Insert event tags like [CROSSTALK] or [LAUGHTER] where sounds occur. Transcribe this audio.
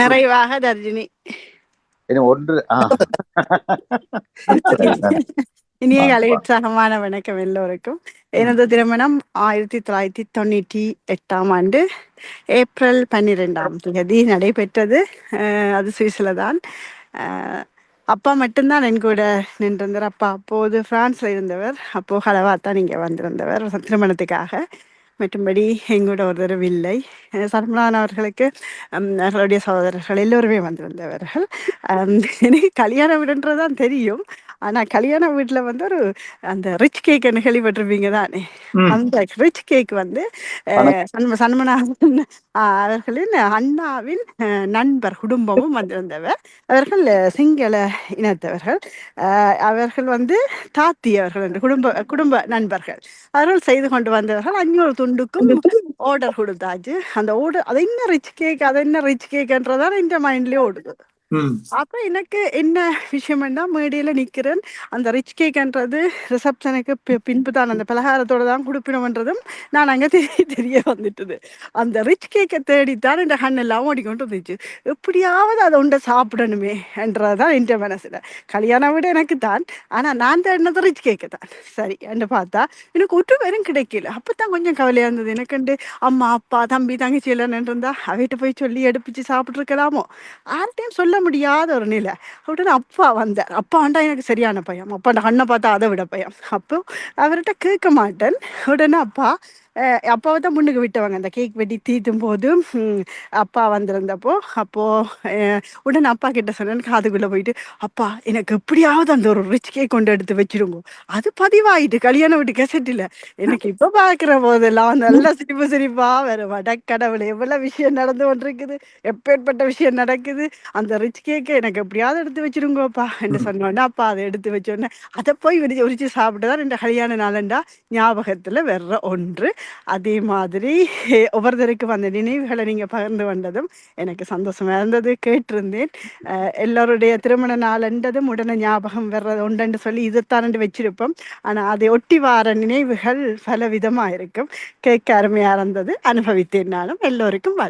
நிறைவாக தர்ஜினி. ஒன்று. [LAUGHS] இனிய கலை உற்சாகமான வணக்கம் எல்லோருக்கும். எனது திருமணம் ஆயிரத்தி தொள்ளாயிரத்தி தொண்ணூற்றி எட்டாம் ஆண்டு ஏப்ரல் பன்னிரெண்டாம் தேதி நடைபெற்றது. அது சுவிஸ்ல தான் அப்பா மட்டும்தான் என் கூட நின்றிருந்தார். அப்பா அப்போது பிரான்ஸ்ல இருந்தவர். அப்போ ஹலவாத்தான் இங்கே வந்திருந்தவர். திருமணத்துக்காக. மற்றும்படி எங்கூட ஒருத்தரும் இல்லை. அஹ் சர்மலான் அவர்களுக்கு அவர்களுடைய சகோதரர்கள் எல்லோருமே வந்திருந்தவர்கள் எனக்கு கல்யாண வீடுன்றதுதான் தெரியும். ஆனா கல்யாண வீட்டுல வந்து ஒரு அந்த ரிச் கேக் கேள்விப்பட்டிருப்பீங்க தானே. அந்த ரிச் கேக் வந்து அஹ், சண்ம சண்மனாவின் அஹ், அவர்களின் அண்ணாவின் நண்பர் குடும்பமும் வந்திருந்தவர். அவர்கள் சிங்கள இனத்தவர்கள். அவர்கள் வந்து தாத்தி அவர்கள் என்று குடும்ப குடும்ப நண்பர்கள். அவர்கள் செய்து கொண்டு வந்தவர்கள். அஞ்சூறு துண்டுக்கும் ஆர்டர் கொடுத்தாச்சு. அந்த ஆர்டர் அது என்ன ரிச் கேக் அது என்ன ரிச் கேக்ன்றதான் இந்த மைண்ட்லயே ஓடுது. அப்ப எனக்கு என்ன விஷயம்னா மேடையில நிக்கிறேன். அந்த ரிச் கேக்ன்றது ரிசப்ஷனுக்கு பின்பு தான் அந்த பலகாரத்தோட தான் கொடுப்பினோம்ன்றதும் நான் அங்க தெரிய தெரிய வந்துட்டது. அந்த ரிச் கேக்கை தேடித்தான் இந்த கண் எல்லாம் ஓடிக்கொண்டு வந்துச்சு எப்படியாவது அதை உண்டை சாப்பிடணுமே என்றதான் என் மனசுல. கல்யாணம் விட எனக்கு தான் ஆனா நான் தேடினது ரிச் கேக்கு தான். சரி என்று பார்த்தா எனக்கு ஒட்டு பேரும் கிடைக்கல. அப்பதான் கொஞ்சம் கவலையா இருந்தது. எனக்குண்டு அம்மா அப்பா தம்பி தங்கச்சி இல்லைன்னு இருந்தா அவைகிட்ட போய் சொல்லி எடுப்பிச்சு சாப்பிட்டு இருக்கலாமோ சொல்ல முடியாத ஒரு நிலை. உடனே அப்பா வந்தார். அப்பா வந்தா எனக்கு சரியான பயம். அப்பா கண்ணை பார்த்தா அதை விட பயம். அப்போ அவர்கிட்ட கேட்க மாட்டேன். உடனே அப்பா அப்பாவை தான் முன்னுக்கு விட்டவங்க. அந்த கேக் வெட்டி தீத்தும் போது அப்பா வந்திருந்தப்போ அப்போ அஹ், உடனே அப்பா கிட்ட சொன்னேன் காதுக்குள்ள போயிட்டு அப்பா எனக்கு எப்படியாவது அந்த ஒரு ரிச் கேக் கொண்டு எடுத்து வச்சிருங்க அது பதிவாயிட்டு கல்யாணம் வீட்டு கெசட்டில் எனக்கு இப்ப பாக்குற போதெல்லாம் நல்ல சிரிப்பு சிரிப்பா வரும். கடவுளே எவ்வளவு விஷயம் நடந்து கொண்டிருக்குது. எப்பேற்பட்ட விஷயம் நடக்குது. அந்த ரிச் கேக்கை எனக்கு எப்படியாவது எடுத்து வச்சிருங்கப்பா என்று சொன்னோன்னே அப்பா அதை எடுத்து வச்சோடனே அதை போய் விரிச்சு உரிச்சு சாப்பிட்டு தான் இந்த கல்யாண நாளண்டா? ஞாபகத்துல வர்ற ஒன்று அதே மாதிரி ஒவ்வொருத்தருக்கு வந்த நினைவுகளை நீங்க பகிர்ந்து வந்ததும் எனக்கு சந்தோஷமா இருந்தது கேட்டிருந்தேன். எல்லோருடைய திருமண நாளண்டதும் உடனே ஞாபகம் வர்றது உண்டுன்னு சொல்லி இதைத்தான் வச்சிருப்போம். ஆனால் அதை ஒட்டி வார நினைவுகள் பல விதமாக இருக்கும். கேட்க அருமையாக இருந்தது. அனுபவித்தேன் நானும். எல்லோருக்கும் வாழ்த்துக்கள்.